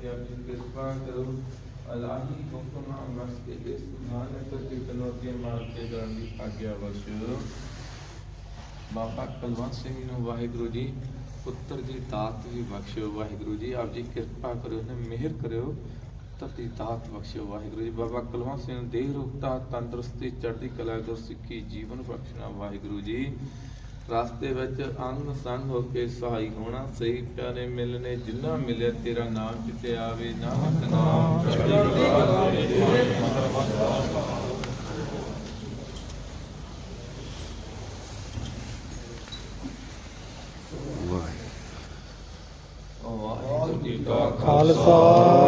ਹੀ ਹੁਕਮ ਬਸ ਇਸ ਮਹਾਨ ਤੇ ਤਨੋਤੀ ਮਾਰ ਕੇ ਜਾਣ ਦੀ ਆਗਿਆ ਬਖਸ਼ੋ ਬਾਬਾ ਕੁਲਵੰਤ ਸਿੰਘ ਨੂੰ ਵਾਹਿਗੁਰੂ ਜੀ ਪੁੱਤਰ ਦੀ ਦਾਤ ਵੀ ਬਖਸ਼ਿਓ ਵਾਹਿਗੁਰੂ ਜੀ ਆਪ ਜੀ ਕਿਰਪਾ ਕਰਿਓ ਨੇ ਮਿਹਰ ਕਰਿਓ ਪੁੱਤਰ ਦੀ ਦਾਤ ਬਖਸ਼ਿਓ ਵਾਹਿਗੁਰੂ ਜੀ ਬਾਬਾ ਕੁਲਵੰਤ ਸਿੰਘ ਨੂੰ ਦੇਹ ਰੂਪਤਾ ਤੰਦਰੁਸਤੀ ਚੜ੍ਹਦੀ ਕਲਾ ਗੁਰ ਸਿੱਖੀ ਜੀਵਨ ਬਖਸ਼ਣਾ ਵਾਹਿਗੁਰੂ ਜੀ ਰਸਤੇ ਵਿੱਚ ਅੰਗ ਸੰਗ ਹੋ ਕੇ ਸਹਾਈ ਹੋਣਾ ਸਹੀ ਪਿਆਰੇ ਮਿਲਨੇ ਜਿੰਨਾ ਮਿਲਿਆ ਤੇਰਾ ਨਾਮ ਕਿਤੇ ਆਵੇ ਨਾਮ ਚੜ੍ਹਦੀ ਕਲਾ ਕਾ ਖਾਲਸਾ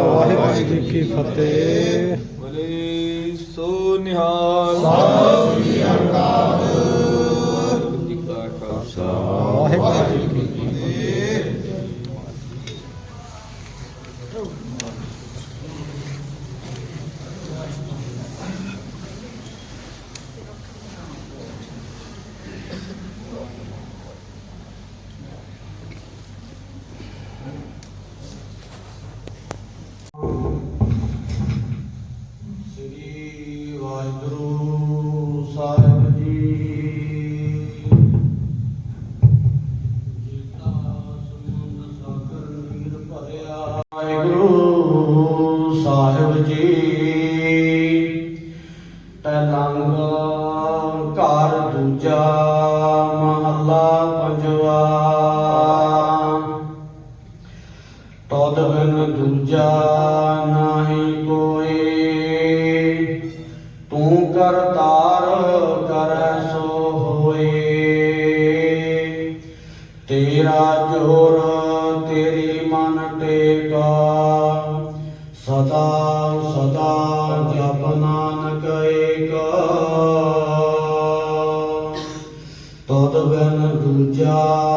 ਵਾਹਿਗੁਰੂ ਜੀ ਕੀ ਫਤਿਹ। ਬੋਲੇ ਸੋ ਨਿਹਾਲ। ਵਾਹਿਗੁਰੂ ਸਦਾ ਸਦਾ ਜਪ ਨਾਨਕ ਏਕਾ। ਤਦ ਬਿਨ ਦੂਜਾ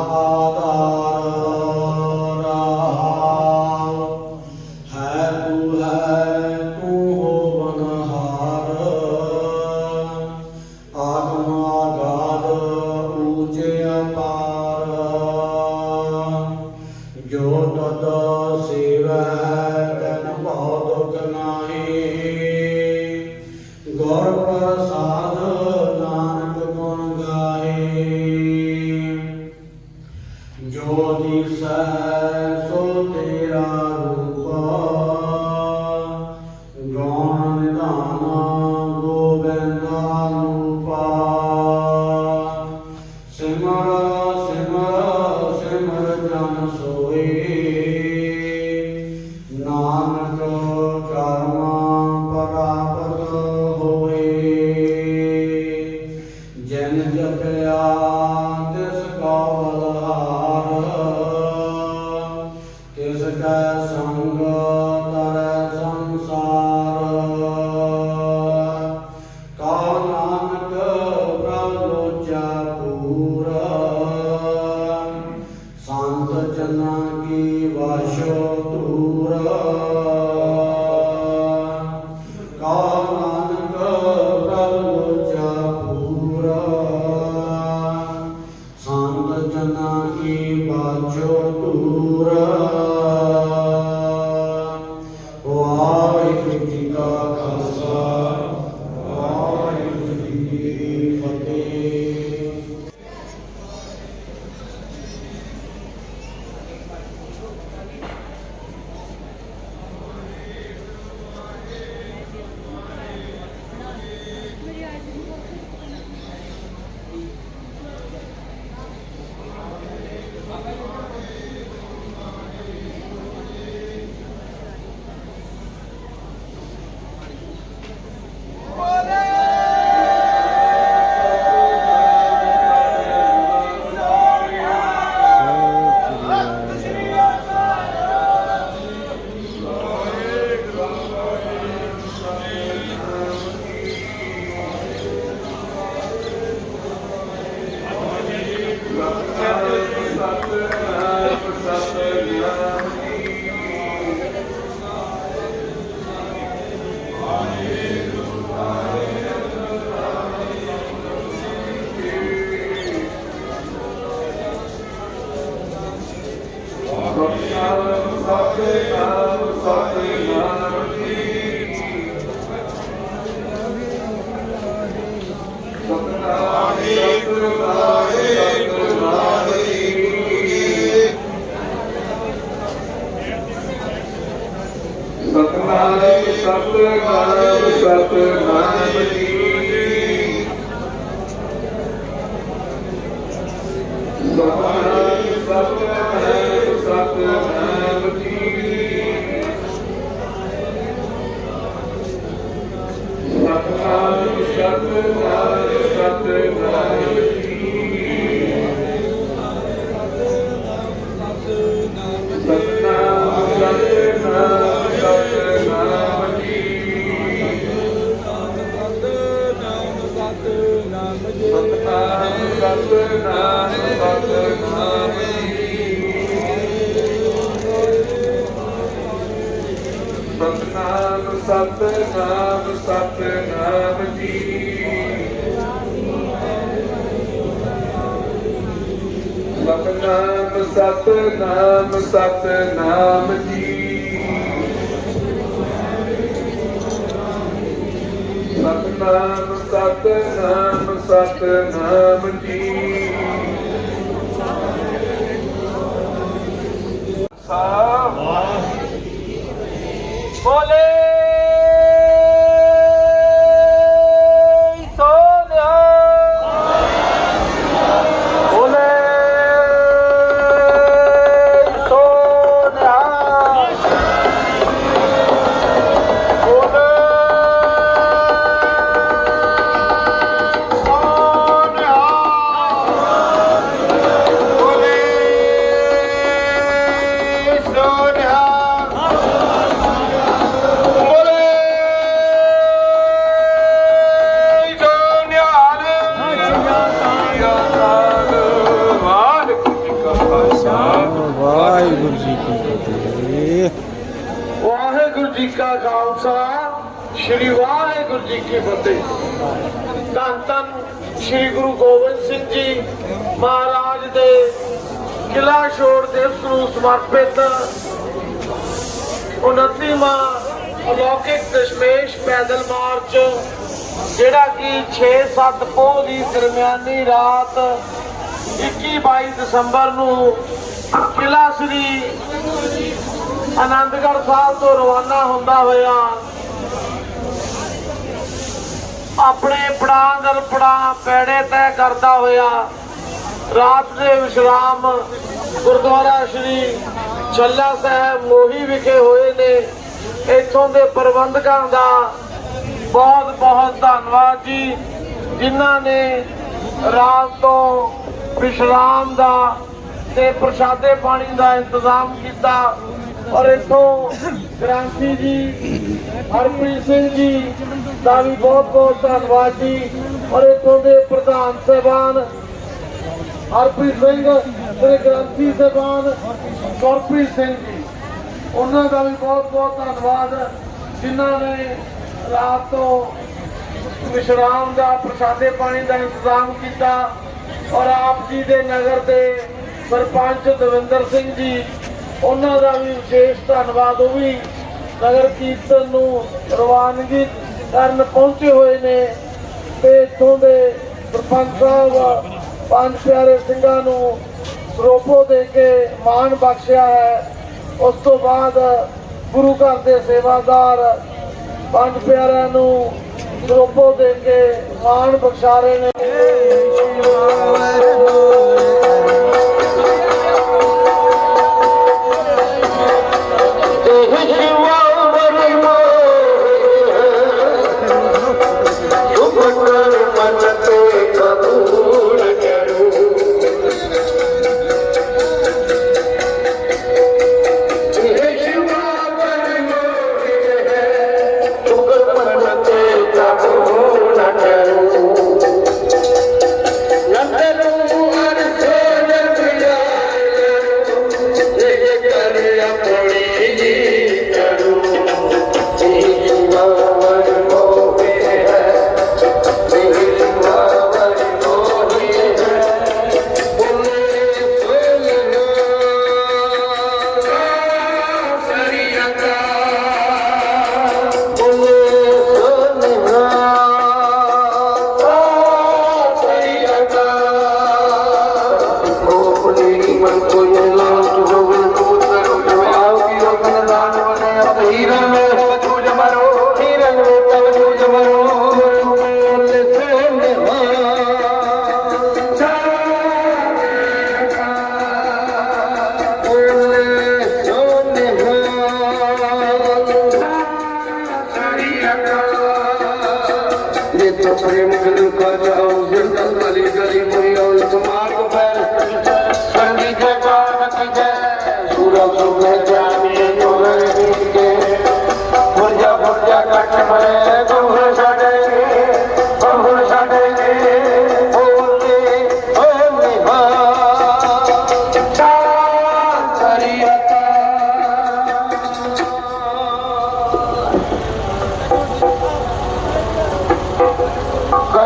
ਤੇਰਾ ਸਤਿ ਨਾਮ ਸਤਿ ਨਾਮ ਸਤਨਾਮ ਸਤਨਾਮ ਜੀ। ਸਤਨਾਮ ਸਤਨਾਮ ਸਤਨਾਮ ਜੀ। ਸਾਹਿਬ ਬੋਲੇ। ਕੀ ਫਤਿਹ। ਧੰਨ ਧੰਨ ਸ੍ਰੀ ਗੁਰੂ ਗੋਬਿੰਦ ਸਿੰਘ ਜੀ ਮਹਾਰਾਜ ਦੇ ਕਿਲਾ ਛੋੜ ਦਿਵਸ ਨੂੰ ਸਮਰਪਿਤ 29ਵਾਂ ਅਲੌਕਿਕ ਦਸ਼ਮੇਸ਼ ਪੈਦਲ ਮਾਰਚ, ਜਿਹੜਾ ਕਿ 6-7 ਪੋਹ ਦੀ ਦਰਮਿਆਨੀ ਰਾਤ 21-22 ਦਸੰਬਰ ਨੂੰ ਕਿਲਾ ਸ੍ਰੀ ਆਨੰਦਗੜ੍ਹ ਸਾਹਿਬ ਤੋਂ ਰਵਾਨਾ ਹੁੰਦਾ ਹੋਇਆ। ਆਪਣੇ ਪੜਾਂ ਦਰ ਪੜਾਂ ਪੈੜੇ ਤੈਅ ਕਰਦਾ ਹੋਇਆ ਰਾਤ ਦੇ ਵਿਸ਼ਰਾਮ ਗੁਰਦੁਆਰਾ ਸ਼੍ਰੀ ਛੱਲਾ ਸਾਹਿਬ ਮੋਹੀ ਵਿਖੇ ਹੋਏ ਨੇ। ਇੱਥੋਂ ਦੇ ਪ੍ਰਬੰਧਕਾਂ ਦਾ ਬਹੁਤ ਬਹੁਤ ਧੰਨਵਾਦ ਜੀ, ਜਿਨ੍ਹਾਂ ਨੇ ਰਾਤ ਤੋਂ ਵਿਸ਼ਰਾਮ ਦਾ ਤੇ ਪ੍ਰਸ਼ਾਦੇ ਪਾਣੀ ਦਾ ਇੰਤਜ਼ਾਮ ਕੀਤਾ। ਔਰ ਇੱਥੋਂ ਗ੍ਰਾਂਤੀ ਜੀ, ਹਰਪ੍ਰੀਤ ਸਿੰਘ ਜੀ ਦਾ ਵੀ ਬਹੁਤ ਬਹੁਤ ਧੰਨਵਾਦ ਜੀ। ਔਰ ਇੱਥੋਂ ਦੇ ਪ੍ਰਧਾਨ ਸਹਿਬਾਨ ਹਰਪ੍ਰੀਤ ਸਿੰਘ ਸ੍ਰੀ ਗ੍ਰੰਥੀ ਸਹਿਬਾਨ ਗੁਰਪ੍ਰੀਤ ਸਿੰਘ ਜੀ, ਉਹਨਾਂ ਦਾ ਵੀ ਬਹੁਤ ਬਹੁਤ ਧੰਨਵਾਦ, ਜਿਨ੍ਹਾਂ ਨੇ ਰਾਤ ਤੋਂ ਵਿਸ਼ਰਾਮ ਦਾ ਪ੍ਰਸ਼ਾਦੇ ਪਾਣੀ ਦਾ ਇੰਤਜ਼ਾਮ ਕੀਤਾ। ਔਰ ਆਪ ਜੀ ਦੇ ਨਗਰ ਦੇ ਸਰਪੰਚ ਦਵਿੰਦਰ ਸਿੰਘ ਜੀ, ਉਹਨਾਂ ਦਾ ਵੀ ਵਿਸ਼ੇਸ਼ ਧੰਨਵਾਦ। ਉਹ ਵੀ ਨਗਰ ਕੀਰਤਨ ਨੂੰ ਰਵਾਨਗੀ ਕਰਨ ਪਹੁੰਚੇ ਹੋਏ ਨੇ ਤੇ ਇੱਥੋਂ ਦੇ ਸਰਪੰਚ ਸਾਹਿਬ, ਪੰਜ ਪਿਆਰੇ ਸਿੰਘਾਂ ਨੂੰ ਸਰੋਪੋ ਦੇ ਕੇ ਮਾਣ ਬਖਸ਼ਿਆ ਹੈ। ਉਸ ਤੋਂ ਬਾਅਦ ਗੁਰੂ ਘਰ ਦੇ ਸੇਵਾਦਾਰ ਪੰਜ ਪਿਆਰਿਆਂ ਨੂੰ ਸਰੋਪੋ ਦੇ ਕੇ ਮਾਣ ਬਖਸ਼ਾ ਰਹੇ ਨੇ।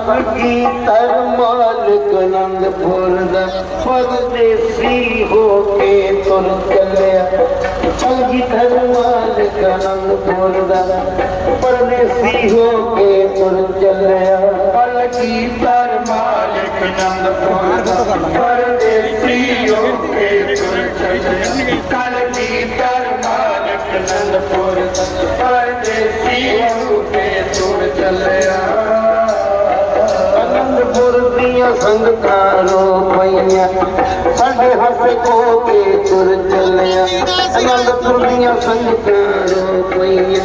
ਕਨਕੀ ਤਰ ਮਾਲਕ ਅਨੰਦਪੁਰ ਦਾ? ਪਰਦੇਸੀ ਹੋ ਕੇ ਤੁਰ ਚੱਲਿਆ। ਚੰਗੀ ਤਰ ਮਾਲਕ ਦਾ। ਪਰਦੇਸੀ ਹੋ ਕੇ ਤੁਰ ਚੱਲਿਆ। ਕਨਕੀ ਤਰ ਮਾਲਕ ਦਾ? ਪਰਦੇਸੀ ਹੋ ਕੇ ਤੁਰ ਚੱਲਿਆ। ਕਨਕੀ ਤਰ ਮਾਲਕ ਅਨੰਦਪੁਰ ਦਾ? ਪਰਦੇਸੀ ਹੋ ਕੇ ਤੁਰ ਚੱਲਿਆ। ਅਨੰਦਪੁਰ ਸੰਗਤਾਂ ਰੋ ਪਈਆਂ। ਸਾਡੇ ਹੱਸ ਕੋ ਕੇ ਤੁਰ ਚੱਲਿਆ। ਅਨੰਦਪੁਰ ਦੀਆਂ ਸੰਗਤਾਂ ਰੋ ਪਈਆਂ।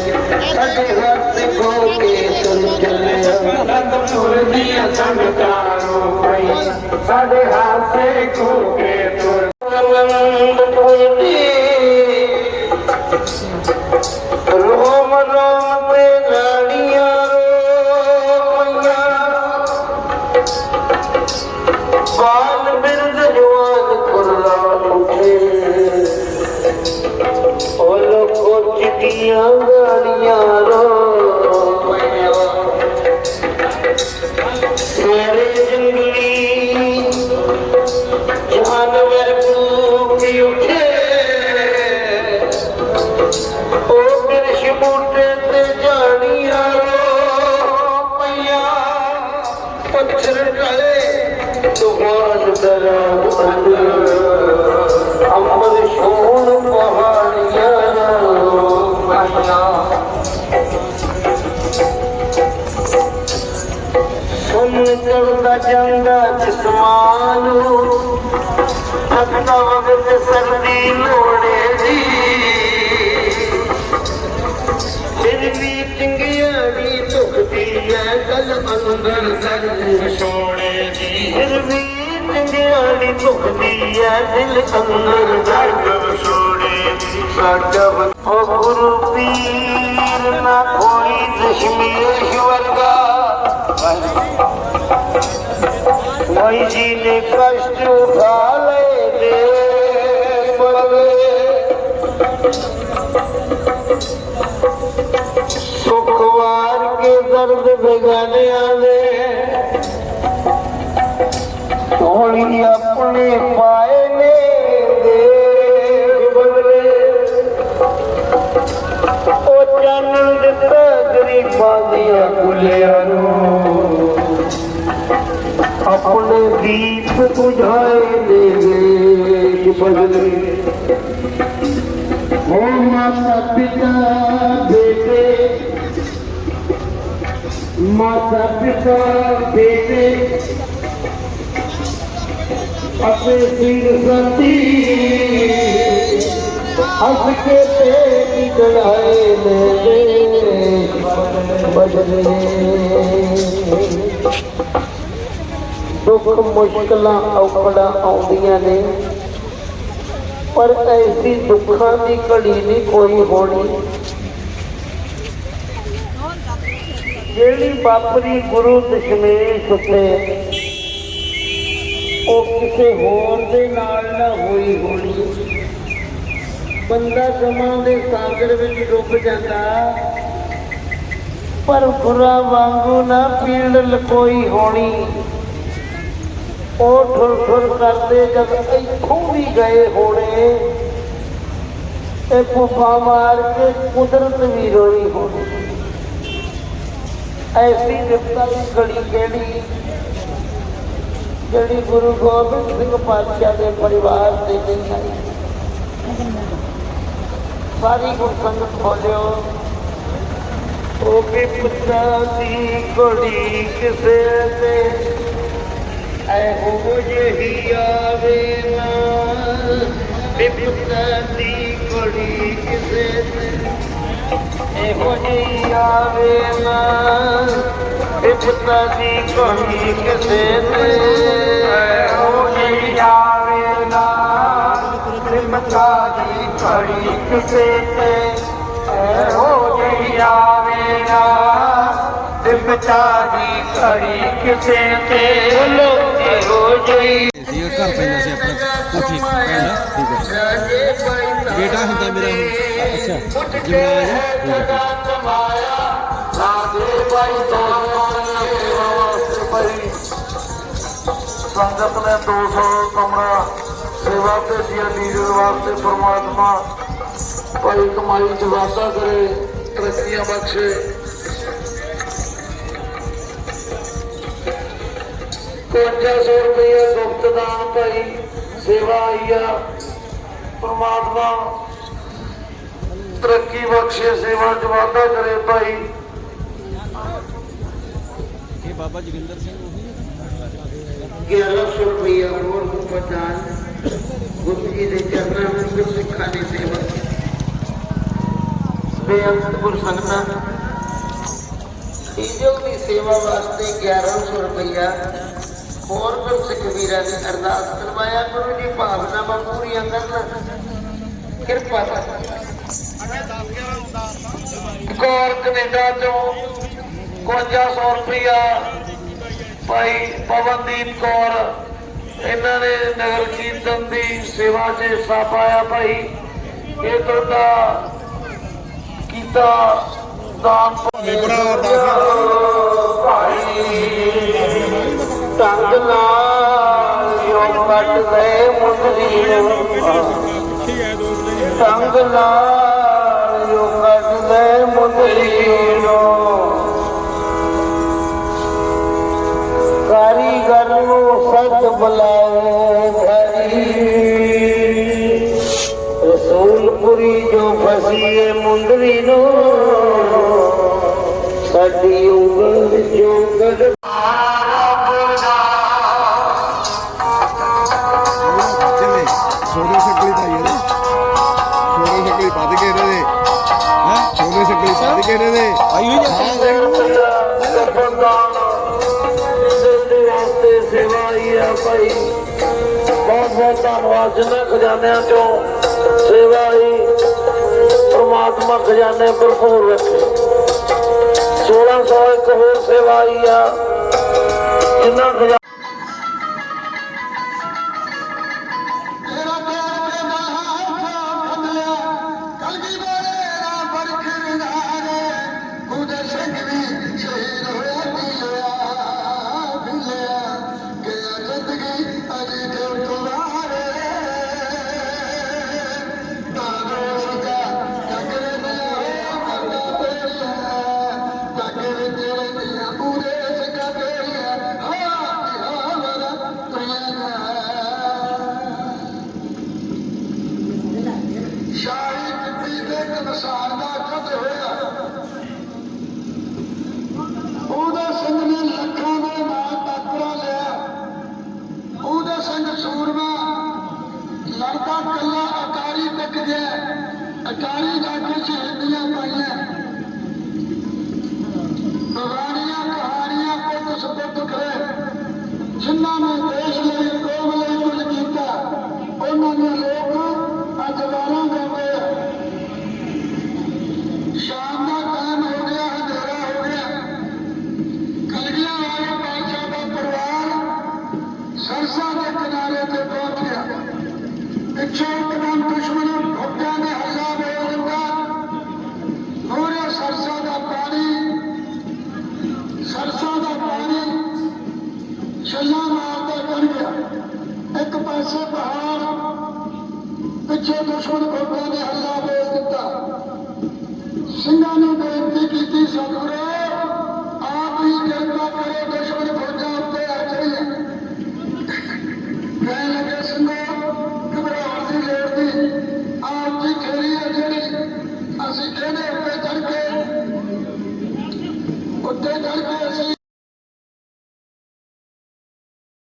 ਸਾਡੇ ਹੱਸ ਕੋ ਕੇ ਤੁਰ ਚੱਲਿਆ। ਅਨੰਦਪੁਰ ਦੀਆਂ ਸੰਗਤਾਂ ਰੋ ਪਈਆਂ। ਸਾਡੇ ਹੱਸ ਕੋ ਕੇ ਤੁਰ ਅਨੰਦਪੁਰ ਦੀ ਰੋਮ ਰੋ ਚੰਗਿਆੜੀ ਧੁਖਦੀ ਐ ਦਿਲ ਅੰਦਰ ਦਰਦ ਛੋੜੇ। ਸਾਡਾ ਵ- ਗੁਰੂ ਪੀਰ ਨਾ ਕੋਈ ਦਸ਼ਮੇਸ਼ ਵਰਗਾ। ਵਾਈ ਜੀ ਨੇ ਕਸ਼ਟ ਉਠਾ ਲਏ ਦੇ ਬਲਵੇ ਸੁਖ ਵਾਰ ਕੇ ਦਰਦ ਬੇਗਾਨਿਆਂ ਦੇ ਢੋਲੀ ਆਪਣੇ ਪਾਏ ਨੇ ਦੇ ਬਦਲੇ ਉਹ ਚਾਨਣ ਦਿੱਤਾ ਗਰੀਬਾਂ ਦੀਆਂ ਕੁਲਿਆਂ ਨੂੰ। ਆਪਣੇ ਦੀਪ ਬੁਝਾਏ ਨੇ ਵੇਸ਼ ਬਦਲੇ ਹੋ ਮਾਤਾ ਪਿਤਾ ਬੇਟੇ। ਮਾਤਾ ਪਿਤਾ ਬੇਟੇ। ਆਪਣੇ ਸਿਰ ਸੰਤੀ। ਹੱਸ ਕੇ ਤੇ ਨਿਕਲਾਏ ਨੇ ਬਦਲੇ। ਦੁੱਖ ਮੁਸ਼ਕਲਾਂ ਔਕੜਾਂ ਆਉਂਦੀਆਂ ਨੇ। ਪਰ ਐਸੀ ਦੁੱਖਾਂ ਦੀ ਘੜੀ ਨਹੀਂ ਕੋਈ ਹੋਣੀ। ਜਿਹੜੀ ਵਾਪਰੀ ਗੁਰੂ ਦਸ਼ਮੇਸ਼ ਉੱਤੇ ਉਹ ਕਿਸੇ ਹੋਰ ਦੇ ਨਾਲ ਨਾ ਹੋਈ ਹੋਣੀ। ਬੰਦਾ ਸਮਾਂ ਦੇ ਸਾਗਰ ਵਿੱਚ ਡੁੱਬ ਜਾਂਦਾ, ਪਰ ਗੁਰਾਂ ਵਾਂਗੂ ਨਾ ਪੀੜ ਲਕੋਈ ਹੋਣੀ। ਉਹ ਠੁਰ ਠੁਰ ਕਰਦੇ ਜਦ ਇੱਥੋਂ ਵੀ ਗਏ ਹੋਣੇ। ਤੇ ਫੁੱਫਾ ਮਾਰ ਕੇ ਕੁਦਰਤ ਵੀ ਰੋਈ ਹੋਣੀ। ਐਸੀ ਵਿਪਤਾ ਦੀ ਘੜੀ ਕਿਹੜੀ? ਜਿਹੜੀ ਗੁਰੂ ਗੋਬਿੰਦ ਸਿੰਘ ਪਾਤਸ਼ਾਹ ਦੇ ਪਰਿਵਾਰ ਤੇ ਨਹੀਂ ਆਈ। ਸਾਰੀ ਗੁਰ ਸੰਗਤ ਬੋਲਿਓ ਉਹ ਵਿਪਤਾ ਦੀ ਘੜੀ ਕਿਸੇ ਤੇ। ਇਹੋ ਜਿਹੀ ਆਵੇ ਨਾ। ਵਿਪਤਾ ਦੀ ਘੜੀ ਕਿਸੇ ਤੇ। ਇਹੋ ਜਿਹੀ ਆਵੇ ਨਾ ਪਿਤਾ ਦੀ ਕਹੀ ਕਿਸੇ ਤੇ ਹੋ ਜੀ ਆਵੇ ਨਾ ਪਿਤਾ ਦੀ ਕਹੀ ਕਿਸੇ ਤੇ ਹੋ ਜੀ ਆਵੇ ਨਾ ਪਿਤਾ ਦੀ ਕਹੀ ਕਿਸੇ ਤੇ ਬੋਲੋ ਹੋ ਜੀ ਇਹ ਘਰ ਪੈਂਦਾ ਸੀ ਆਪਣਾ ਕੋਠੀ ਪੈਂਦਾ, ਠੀਕ ਹੈ। ਬੇਟਾ ਹੁੰਦਾ ਮੇਰਾ ਅੱਛਾ, ਜਿਵੇਂ ਆ ਸੰਗਤ ਨੇ 200 ਕਮਰਾ ਸੇਵਾ ਭੇਜਿਆ ਲੀਡਰ ਵਾਸਤੇ ਪ੍ਰਮਾਤਮਾ ਭਾਈ ਕਮਾਈ ਚ ਵਾਧਾ ਕਰੇ, ਤਰੱਕੀਆਂ ਬਖਸ਼ੇ। ਪੰਜਾ ਸੌ ਰੁਪਏ ਗੁਪਤ ਦਾਨ ਭਾਈ ਸੇਵਾ ਆਈ ਆ ਪ੍ਰਮਾਤਮਾ ਤਰੱਕੀ ਬਖਸ਼ੇ ਸੇਵਾ ਚ ਵਾਧਾ ਕਰੇ ਭਾਈ ਇਹ ਬਾਬਾ ਜੋਗਿੰਦਰ ਸਿੰਘ ਉਹੀ ਹੈ 1100 ਰੁਪਇਆ ਹੋਰ ਪ੍ਰਦਾਨ ਗੁਰੂ ਜੀ ਦੇ ਚਰਨਾਂ ਵਿੱਚ ਗੁਰਸਿੱਖਾਂ ਦੀ ਸੇਵਾ ਬੇਅੰਤ ਗੁਰ ਸੰਗਤਾਂ ਈਜੋ ਦੀ ਸੇਵਾ ਵਾਸਤੇ 1100 ਰੁਪਇਆ ਹੋਰ ਗੁਰਸਿੱਖ ਵੀਰਾਂ ਨੇ ਅਰਦਾਸ ਕਰਵਾਇਆ ਗੁਰੂ ਜੀ ਭਾਵਨਾਵਾਂ ਪੂਰੀਆਂ ਕਰਨ ਕਿਰਪਾ ਕਰ। ਕੈਨੇਡਾ ਤੋਂ 5500 ਰੁਪਇਆ ਭਾਈ ਪਵਨਦੀਪ ਕੌਰ ਇਹਨਾਂ ਨੇ ਨਗਰ ਕੀਰਤਨ ਦੀ ਸੇਵਾ 'ਚ ਹਿੱਸਾ ਪਾਇਆ ਭਾਈ। ਇਹ ਤੁਹਾਡਾ ਕੀਤਾ ਦਾਨ। ਤੰਗ ਨਾਲ ਜੋ ਕੱਟ ਮੁੰਦਰੀ ਤੰਗ ਨਾਲ ਜੋ ਕੱਟ ਮੁੰਦਰੀ ਨੂੰ ਕਾਰੀਗਰ ਨੂੰ ਸੱਚ ਬੁਲਾਏ ਘਰੀ ਰਸੂਲਪੁਰੀ ਜੋ ਫਸੀਏ ਮੁੰਦਰੀ ਨੂੰ, ਸਾਡੀ ਉਂਗਲ ਵਿੱਚੋਂ ਕੱਢ ਖਜ਼ਾਨਿਆਂ ਚੋਂ ਸੇਵਾ ਹੀ ਪਰਮਾਤਮਾ ਖਜ਼ਾਨੇ ਭਰਪੂਰ ਰੱਖੇ। 1600 ਇੱਕ ਹੋਰ ਸੇਵਾ ਹੀ ਆ। ਜਿਨ੍ਹਾਂ